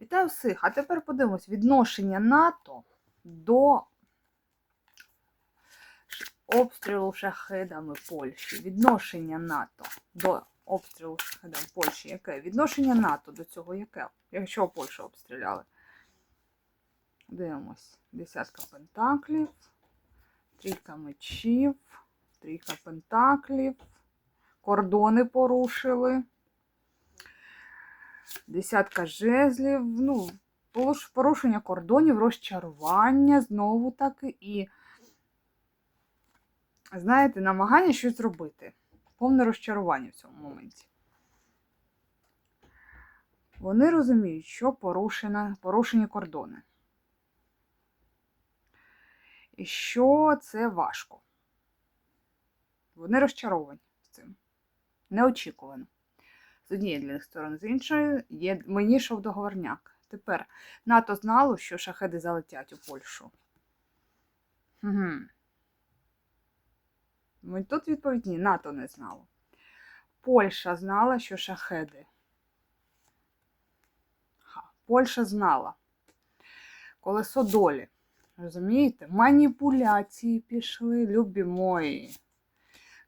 Вітаю всіх! А тепер подивимось відношення НАТО до обстрілу шахедами Польщі. Відношення НАТО до обстрілу шахедами Польщі. Яке? Відношення НАТО до цього яке? Якщо Польщу обстріляли. Дивимось. Десятка пентаклів, трійка мечів, трійка пентаклів, кордони порушили. Десятка жезлів, ну, порушення кордонів, розчарування знову таки і, знаєте, намагання щось зробити. Повне розчарування в цьому моменті. Вони розуміють, що порушена, порушені кордони. І що це важко. Вони розчаровані з цим. Неочікувано з однієї для них сторони, з іншої є, мені йшов договорняк. Тепер НАТО знало, що шахеди залетять у Польщу. Угу. Тут відповідь ні, НАТО не знало. Польща знала, що шахеди. Ха. Польща знала. Колесо долі. Розумієте? Маніпуляції пішли, любі мої.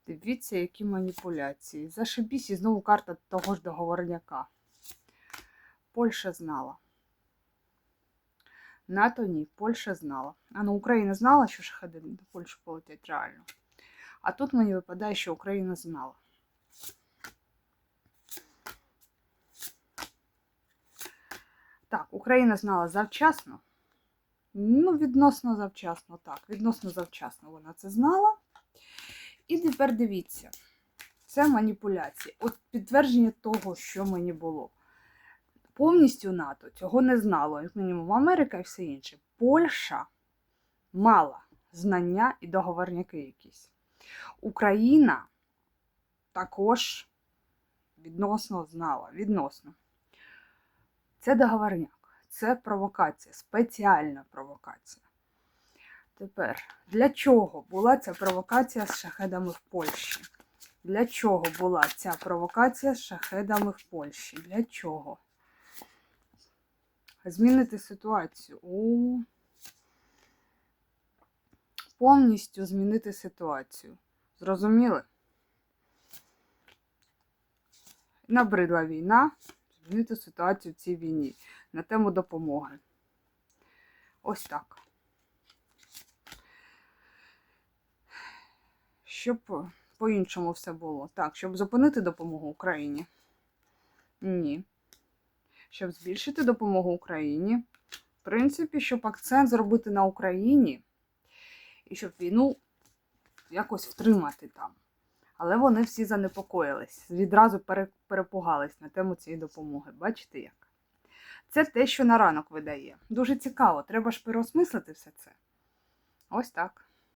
Дивіться, які маніпуляції. Зашибісь і знову карта того ж договорняка. Польща знала. НАТО ні, Польща знала. А ну Україна знала, що шахеди до Польщі полетять реально. А тут мені випадає, що Україна знала. Так, Україна знала завчасно. Ну, відносно завчасно, так. Відносно завчасно вона це знала. І тепер дивіться, це маніпуляції. От підтвердження того, що мені було. Повністю НАТО цього не знало, як мінімум Америка і все інше. Польща мала знання і договорняки якісь. Україна також відносно знала. Відносно. Це договорняк, це провокація, спеціальна провокація. Тепер, для чого була ця провокація з шахедами в Польщі? Для чого була ця провокація з шахедами в Польщі? Для чого? Змінити ситуацію. У... Повністю змінити ситуацію. Зрозуміли? Набридла війна. Змінити ситуацію в цій війні на тему допомоги. Ось так. Щоб по-іншому все було. Так, щоб зупинити допомогу Україні. Ні. Щоб збільшити допомогу Україні. В принципі, щоб акцент зробити на Україні. І щоб війну якось втримати там. Але вони всі занепокоїлись. Відразу перепугались на тему цієї допомоги. Бачите як? Це те, що на ранок видає. Дуже цікаво. Треба ж переосмислити все це. Ось так.